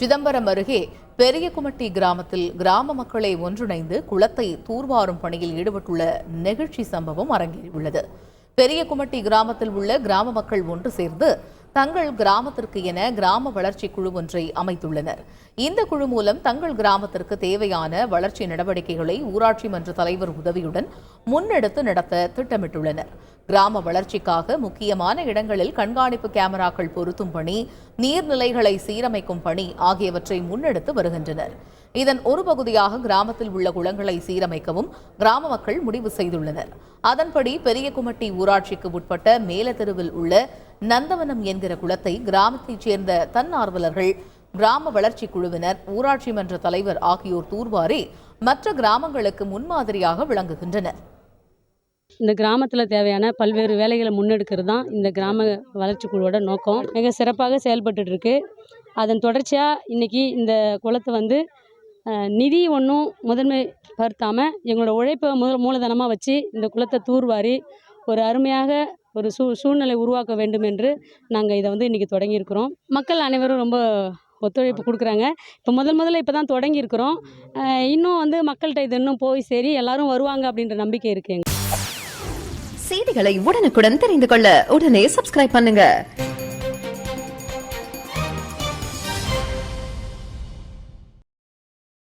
சிதம்பரம் அருகே பெரியகுமட்டி கிராமத்தில் கிராம மக்களை ஒன்றிணைந்து குளத்தை தூர்வாரும் பணியில் ஈடுபட்டுள்ள நெகிழ்ச்சி சம்பவம் அரங்கேறியுள்ளது. பெரியகுமட்டி கிராமத்தில் உள்ள கிராம மக்கள் ஒன்று சேர்ந்து தங்கள் கிராமத்திற்கு என கிராம வளர்ச்சி குழு ஒன்றை அமைத்துள்ளனர். இந்த குழு மூலம் தங்கள் கிராமத்திற்கு தேவையான வளர்ச்சி நடவடிக்கைகளை ஊராட்சி மன்ற தலைவர் உதவியுடன் முன்னெடுத்து நடத்த திட்டமிட்டுள்ளனர். கிராம வளர்ச்சிக்காக முக்கியமான இடங்களில் கண்காணிப்பு கேமராக்கள் பொருத்தும் பணி நீர்நிலைகளை சீரமைக்கும் பணி ஆகியவற்றை முன்னெடுத்து வருகின்றனர். இதன் ஒரு பகுதியாக கிராமத்தில் உள்ள குளங்களை சீரமைக்கவும் கிராம மக்கள் முடிவு செய்துள்ளனர். அதன்படி பெரியகுமட்டி ஊராட்சிக்கு உட்பட்ட மேலத்தெருவில் உள்ள நந்தவனம் என்கிற குளத்தை கிராமத்தைச் சேர்ந்த தன்னார்வலர்கள் கிராம வளர்ச்சி குழுவினர் ஊராட்சி மன்ற தலைவர் ஆகியோர் தூர்வாரி மற்ற கிராமங்களுக்கு முன்மாதிரியாக விளங்குகின்றனர். இந்த கிராமத்தில் தேவையான பல்வேறு வேலைகளை முன்னெடுக்கிறது தான் இந்த கிராம வளர்ச்சி குழுவோட நோக்கம். மிக சிறப்பாக செயல்பட்டுட்டு இருக்கு அதன் தொடர்ச்சியாக இன்னைக்கு இந்த குளத்தை வந்து நிதி ஒன்றும் முதன்மை படுத்தாமல் எங்களோட உழைப்பை முதல் மூலதனமாக வச்சு இந்த குளத்தை தூர்வாரி ஒரு அருமையாக ஒரு சூ சூழ்நிலை உருவாக்க வேண்டும் என்று நாங்கள் இதை வந்து இன்றைக்கி தொடங்கியிருக்கிறோம். மக்கள் அனைவரும் ரொம்ப ஒத்துழைப்பு கொடுக்குறாங்க. இப்போ முதல் முதல்ல இப்போ தான் தொடங்கியிருக்கிறோம். இன்னும் வந்து மக்கள்கிட்ட இது இன்னும் போய் சரி எல்லாரும் வருவாங்க அப்படின்ற நம்பிக்கை இருக்குங்க செய்திகளை உடனுக்குடன் தெரிந்து கொள்ள உடனே சப்ஸ்கிரைப் பண்ணுங்கள்